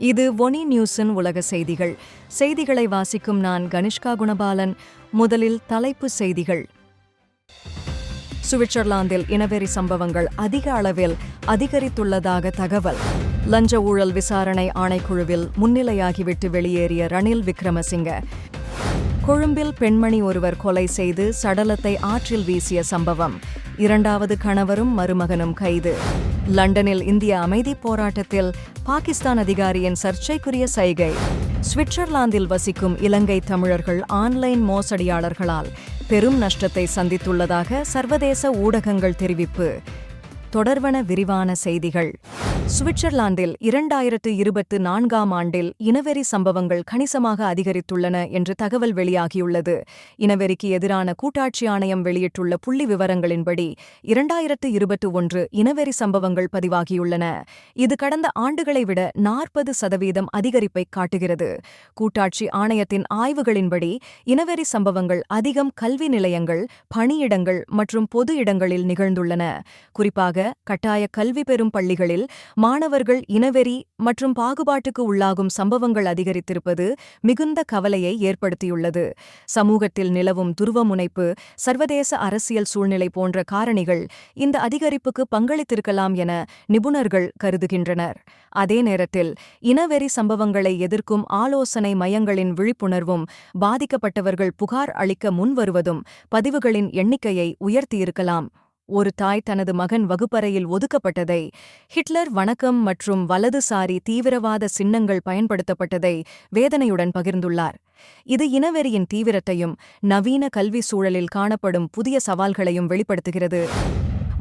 இது ஒனி நியூஸின் உலக செய்திகள். செய்திகளை வாசிக்கும் நான் கனிஷ்கா குணபாலன். முதலில் தலைப்பு செய்திகள். சுவிட்சர்லாந்தில் இனவெறி சம்பவங்கள் அதிக அளவில் அதிகரித்துள்ளதாக தகவல். லஞ்ச ஊழல் விசாரணை ஆணைக்குழுவில் முன்னிலையாகிவிட்டு வெளியேறிய ரணில் விக்ரமசிங்க. கொழும்பில் பெண்மணி ஒருவர் கொலை செய்து சடலத்தை ஆற்றில் வீசிய சம்பவம். இரண்டாவது கணவரும் மருமகனும் கைது. லண்டனில் இந்திய அமைதி போராட்டத்தில் பாகிஸ்தான் அதிகாரியின் சர்ச்சைக்குரிய சைகை. சுவிட்சர்லாந்தில் வசிக்கும் இலங்கை தமிழர்கள் ஆன்லைன் மோசடியாளர்களால் பெரும் நஷ்டத்தை சந்தித்துள்ளதாக சர்வதேச ஊடகங்கள் தெரிவிப்பு. தொடர்வன விரிவான செய்திகள். சுவிட்சர்லாந்தில் இரண்டாயிரத்து இருபத்து நான்காம் ஆண்டில் இனவெறி சம்பவங்கள் கணிசமாக அதிகரித்துள்ளன என்று தகவல் வெளியாகியுள்ளது. இனவெறிக்கு எதிரான கூட்டாட்சி ஆணையம் வெளியிட்டுள்ள புள்ளி விவரங்களின்படி இரண்டாயிரத்து இருபத்து ஒன்று இனவெறி சம்பவங்கள் பதிவாகியுள்ளன. இது கடந்த ஆண்டுகளை விட நாற்பது சதவீதம் அதிகரிப்பை காட்டுகிறது. கூட்டாட்சி ஆணையத்தின் ஆய்வுகளின்படி இனவெறி சம்பவங்கள் அதிகம் கல்வி நிலையங்கள் பணியிடங்கள் மற்றும் பொது இடங்களில் நிகழ்ந்துள்ளன. குறிப்பாக கட்டாய கல்வி பெறும் பள்ளிகளில் மாணவர்கள் இனவெறி மற்றும் பாகுபாட்டுக்கு உள்ளாகும் சம்பவங்கள் அதிகரித்திருப்பது மிகுந்த கவலையை ஏற்படுத்தியுள்ளது. சமூகத்தில் நிலவும் துருவமுனைப்பு சர்வதேச அரசியல் சூழ்நிலை போன்ற காரணிகள் இந்த அதிகரிப்புக்கு பங்களித்திருக்கலாம் என நிபுணர்கள் கருதுகின்றனர். அதே நேரத்தில் இனவெறி சம்பவங்களை எதிர்க்கும் ஆலோசனை மையங்களின் விழிப்புணர்வும் பாதிக்கப்பட்டவர்கள் புகார் அளிக்க முன்வருவதும் பதிவுகளின் எண்ணிக்கையை உயர்த்தியிருக்கலாம். ஒரு தாய் தனது மகன் வகுப்பறையில் ஒதுக்கப்பட்டதை ஹிட்லர் வணக்கம் மற்றும் வலதுசாரி தீவிரவாத சின்னங்கள் பயன்படுத்தப்பட்டதை வேதனையுடன் பகிர்ந்துள்ளார். இது இனவெறியின் தீவிரத்தையும் நவீன கல்வி சூழலில் காணப்படும் புதிய சவால்களையும் வெளிப்படுத்துகிறது.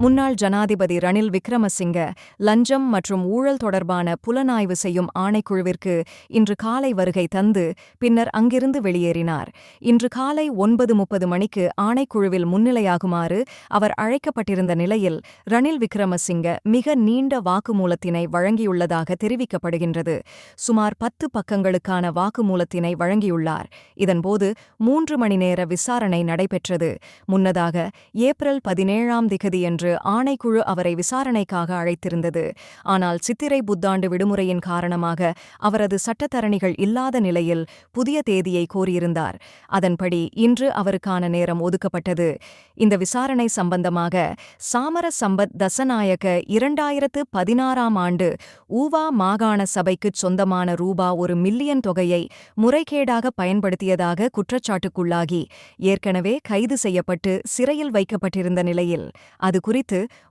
முன்னாள் ஜனாதிபதி ரணில் விக்ரமசிங்க லஞ்சம் மற்றும் ஊழல் தொடர்பான புலனாய்வு செய்யும் ஆணைக்குழுவிற்கு இன்று காலை வருகை தந்து பின்னர் அங்கிருந்து வெளியேறினார். இன்று காலை ஒன்பது முப்பது மணிக்கு ஆணைக்குழுவில் முன்னிலையாகுமாறு அவர் அழைக்கப்பட்டிருந்த நிலையில் ரணில் விக்ரமசிங்க மிக நீண்ட வாக்குமூலத்தினை வழங்கியுள்ளதாக தெரிவிக்கப்படுகின்றது. சுமார் பத்து பக்கங்களுக்கான வாக்குமூலத்தினை வழங்கியுள்ளார். இதன்போது மூன்று மணி நேர விசாரணை நடைபெற்றது. முன்னதாக ஏப்ரல் பதினேழாம் திகதியன்று என்று ஆணைக்குழு அவரை விசாரணைக்காக அழைத்திருந்தது. ஆனால் சித்திரை புத்தாண்டு விடுமுறையின் காரணமாக அவரது சட்டத்தரணிகள் இல்லாத நிலையில் புதிய தேதியை கோரியிருந்தார். அதன்படி இன்று அவருக்கான நேரம் ஒதுக்கப்பட்டது. இந்த விசாரணை சம்பந்தமாக சாமர சம்பத் தசநாயக இரண்டாயிரத்து பதினாறாம் ஆண்டு ஊவா மாகாண சபைக்குச் சொந்தமான ரூபா ஒரு மில்லியன் தொகையை முறைகேடாக பயன்படுத்தியதாக குற்றச்சாட்டுக்குள்ளாகி ஏற்கனவே கைது செய்யப்பட்டு சிறையில் வைக்கப்பட்டிருந்த நிலையில் அது குறித்து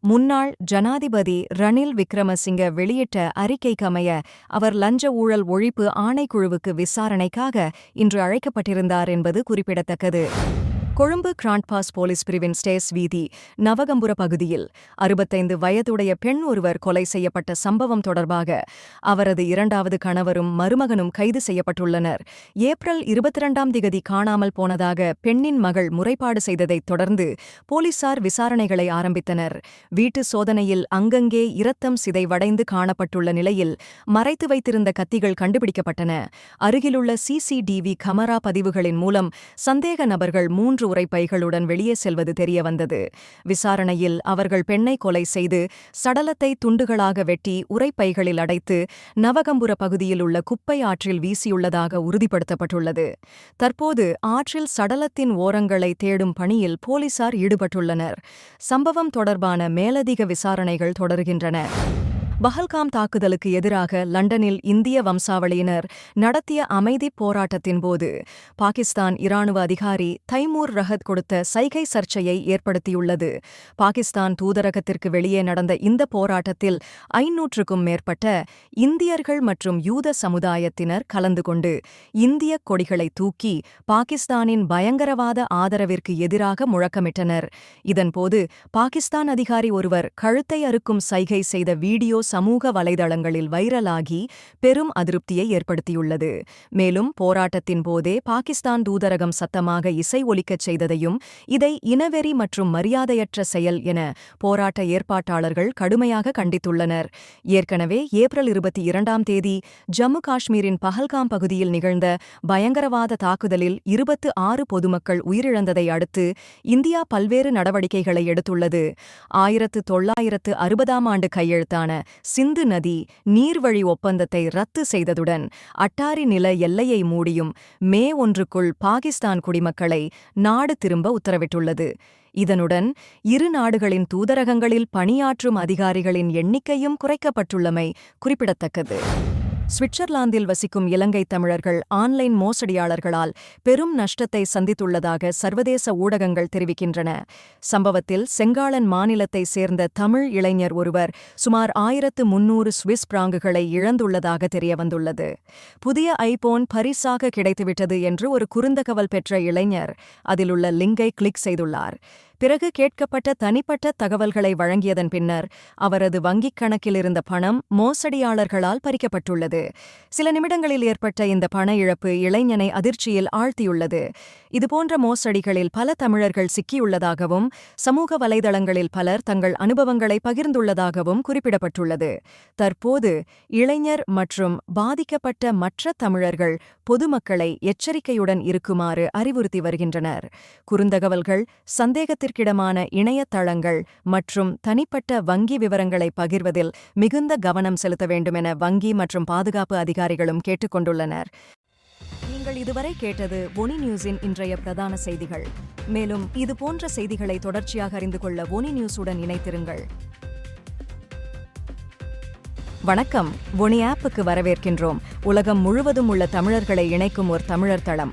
முன்னாள் ஜனாதிபதி ரணில் விக்ரமசிங்க வெளியிட்ட அறிக்கைக்கமைய அவர் லஞ்ச ஊழல் ஒழிப்பு ஆணைக்குழுவுக்கு விசாரணைக்காக இன்று அழைக்கப்பட்டிருந்தார் என்பது குறிப்பிடத்தக்கது. கொழும்பு கிராண்ட்பாஸ் போலீஸ் பிரிவின் ஸ்டேஸ் வீதி நவகம்புர பகுதியில் அறுபத்தைந்து வயதுடைய பெண் ஒருவர் கொலை செய்யப்பட்ட சம்பவம் தொடர்பாக அவரது இரண்டாவது கணவரும் மருமகனும் கைது செய்யப்பட்டுள்ளனர். ஏப்ரல் இருபத்திரண்டாம் திகதி காணாமல் போனதாக பெண்ணின் மகள் முறைப்பாடு செய்ததைத் தொடர்ந்து போலீசார் விசாரணைகளை ஆரம்பித்தனர். வீட்டு சோதனையில் அங்கங்கே இரத்தம் சிதைவடைந்து காணப்பட்டுள்ள நிலையில் மறைத்து வைத்திருந்த கத்திகள் கண்டுபிடிக்கப்பட்டன. அருகிலுள்ள சிசிடிவி கமரா பதிவுகளின் மூலம் சந்தேக நபர்கள் மூன்று உரைப்பைகளுடன் வெளியே செல்வது தெரியவந்தது. விசாரணையில் அவர்கள் பெண்ணை கொலை செய்து சடலத்தை துண்டுகளாக வெட்டி உரைப்பைகளில் அடைத்து நவகம்புர பகுதியில் உள்ள குப்பை ஆற்றில் வீசியுள்ளதாக உறுதிப்படுத்தப்பட்டுள்ளது. தற்போது ஆற்றில் சடலத்தின் ஓரங்களை தேடும் பணியில் போலீசார் ஈடுபட்டுள்ளனர். சம்பவம் தொடர்பான மேலதிக விசாரணைகள் தொடர்கின்றன. பஹல்காம் தாக்குதலுக்கு எதிராக லண்டனில் இந்திய வம்சாவளியினர் நடத்திய அமைதிப் போராட்டத்தின் போது பாகிஸ்தான் இராணுவ அதிகாரி தைமூர் ரஹத் கொடுத்த சைகை சர்ச்சையை ஏற்படுத்தியுள்ளது. பாகிஸ்தான் தூதரகத்திற்கு வெளியே நடந்த இந்த போராட்டத்தில் ஐநூற்றுக்கும் மேற்பட்ட இந்தியர்கள் மற்றும் யூத சமுதாயத்தினர் கலந்து கொண்டு இந்திய கொடிகளை தூக்கி பாகிஸ்தானின் பயங்கரவாத ஆதரவிற்கு எதிராக முழக்கமிட்டனர். இதன்போது பாகிஸ்தான் அதிகாரி ஒருவர் கழுத்தை அறுக்கும் சைகை செய்த வீடியோ சமூக வலைதளங்களில் வைரலாகி பெரும் அதிருப்தியை ஏற்படுத்தியுள்ளது. மேலும் போராட்டத்தின் போதே பாகிஸ்தான் தூதரகம் சத்தமாக இசை ஒலிக்கச் செய்ததையும் இதை இனவெறி மற்றும் மரியாதையற்ற செயல் என போராட்ட ஏற்பாட்டாளர்கள் கடுமையாக கண்டித்துள்ளனர். ஏற்கனவே ஏப்ரல் இருபத்தி இரண்டாம் தேதி ஜம்மு காஷ்மீரின் பஹல்காம் பகுதியில் நிகழ்ந்த பயங்கரவாத தாக்குதலில் இருபத்து ஆறு பொதுமக்கள் உயிரிழந்ததை அடுத்து இந்தியா பல்வேறு நடவடிக்கைகளை எடுத்துள்ளது. ஆயிரத்து தொள்ளாயிரத்து அறுபதாம் ஆண்டு கையெழுத்தான சிந்து நதி நீர்வழி ஒப்பந்தத்தை ரத்து செய்ததுடன் அட்டாரி நில எல்லையை மூடியும் மே ஒன்றுக்குள் பாகிஸ்தான் குடிமக்களை நாடு திரும்ப உத்தரவிட்டுள்ளது. இதனுடன் இரு நாடுகளின் தூதரகங்களில் பணியாற்றும் அதிகாரிகளின் எண்ணிக்கையும் குறைக்கப்பட்டுள்ளமை குறிப்பிடத்தக்கது. சுவிட்சர்லாந்தில் வசிக்கும் இலங்கை தமிழர்கள் ஆன்லைன் மோசடியாளர்களால் பெரும் நஷ்டத்தை சந்தித்துள்ளதாக சர்வதேச ஊடகங்கள் தெரிவிக்கின்றன. சம்பவத்தில் செங்காளன் மாநிலத்தை சேர்ந்த தமிழ் இளைஞர் ஒருவர் சுமார் ஆயிரத்து முன்னூறு சுவிஸ் பிராங்குகளை இழந்துள்ளதாக தெரியவந்துள்ளது. புதிய ஐபோன் பரிசாக கிடைத்துவிட்டது என்று ஒரு குறுந்தகவல் பெற்ற இளைஞர் அதிலுள்ள லிங்கை கிளிக் செய்துள்ளார். பிறகு கேட்கப்பட்ட தனிப்பட்ட தகவல்களை வழங்கியதன் பின்னர் அவரது வங்கிக் கணக்கில் இருந்த பணம் மோசடியாளர்களால் பறிக்கப்பட்டுள்ளது. சில நிமிடங்களில் ஏற்பட்ட இந்த பண இழப்பு இளைஞனை அதிர்ச்சியில் ஆழ்த்தியுள்ளது. இதுபோன்ற மோசடிகளில் பல தமிழர்கள் சிக்கியுள்ளதாகவும் சமூக வலைதளங்களில் பலர் தங்கள் அனுபவங்களை பகிர்ந்துள்ளதாகவும் குறிப்பிடப்பட்டுள்ளது. தற்போது இளைஞர் மற்றும் பாதிக்கப்பட்ட மற்ற தமிழர்கள் பொதுமக்களை எச்சரிக்கையுடன் இருக்குமாறு அறிவுறுத்தி வருகின்றனர். குறுந்தகவல்கள் சந்தேகத்திற்கிடமான இணையதளங்கள் மற்றும் தனிப்பட்ட வங்கி விவரங்களை பகிர்வதில் மிகுந்த கவனம் செலுத்த வேண்டுமென வங்கி மற்றும் பாதுகாப்பு அதிகாரிகளும் கேட்டுக்கொண்டுள்ளனர். நீங்கள் இதுவரை கேட்டது ஒனி நியூஸின் இன்றைய பிரதான செய்திகள். மேலும் இது போன்ற செய்திகளை தொடர்ச்சியாக அறிந்து கொள்ள ஒனி நியூஸுடன் இணைத்திருங்கள் வணக்கம். ஒனி ஆப்புக்கு வரவேற்கின்றோம். உலகம் முழுவதும் உள்ள தமிழர்களை இணைக்கும் ஒரு தமிழர் தளம்.